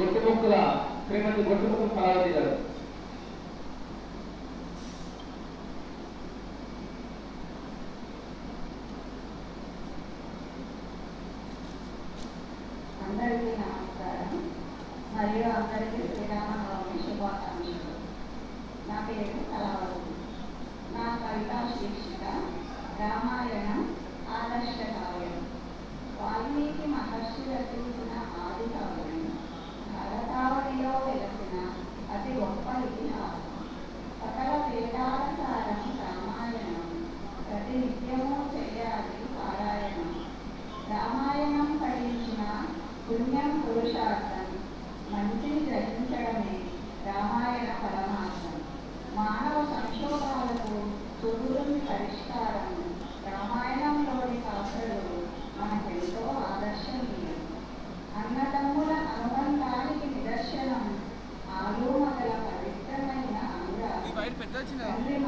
గొట్టుముక్కల శ్రీమతి గొట్టుముక్క కళావతి గారు అందరికీ నమస్కారం. మరియు అందరికీ శ్రీరామనవమి శుభాకాంక్షలు. నా పేరు కళావతి. నా కవితా శీర్షిక రామాయణం ఆదర్శ కావ్యం. వాల్మీకి పుణ్యం పురుషార్థం. మంచిని గ్రహించడమే రామాయణ పరమార్థం. మానవ సంక్షోభాలకు సుగురుని పరిష్కారం. రామాయణంలోని పాత్రలు మనకెంతో ఆదర్శనీయం. అన్నదమ్ముల అనుబంధానికి నిదర్శనం ఆలోమగల పవిత్రమైన అనురాగం. తండ్రి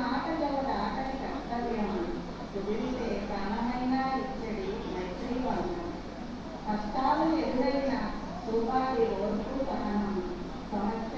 Rupa Dewa Rupa Nama Sahaja